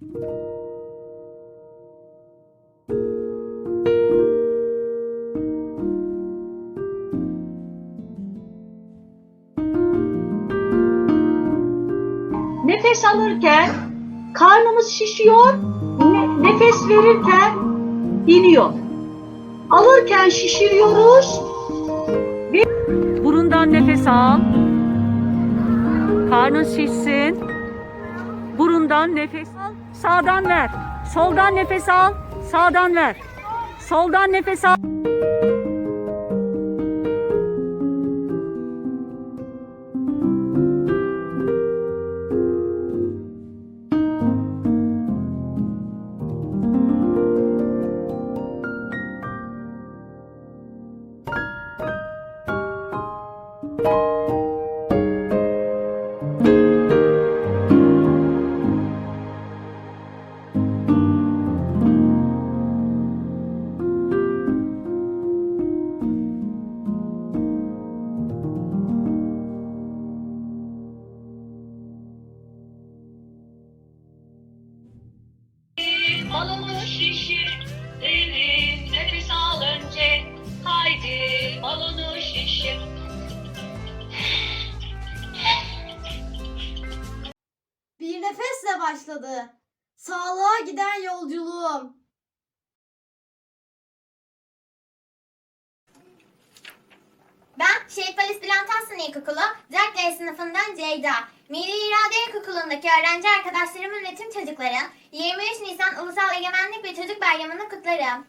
Nefes alırken karnımız şişiyor, ne- nefes verirken iniyor. Alırken şişiriyoruz, Burundan nefes al. Karnın şişsin. Burundan nefes al. Sağdan ver. Soldan nefes al. Sağdan ver. Soldan nefes al. Nefesle başladı. Sağlığa giden yolculuğum. Ben Şehit Bülent Aslan İlkokulu 4 sınıfından Ceyda. Milli İrade İlkokulu'ndaki öğrenci arkadaşlarımın ve tüm çocukların 23 Nisan Ulusal Egemenlik ve Çocuk Bayramı'nı kutlarım.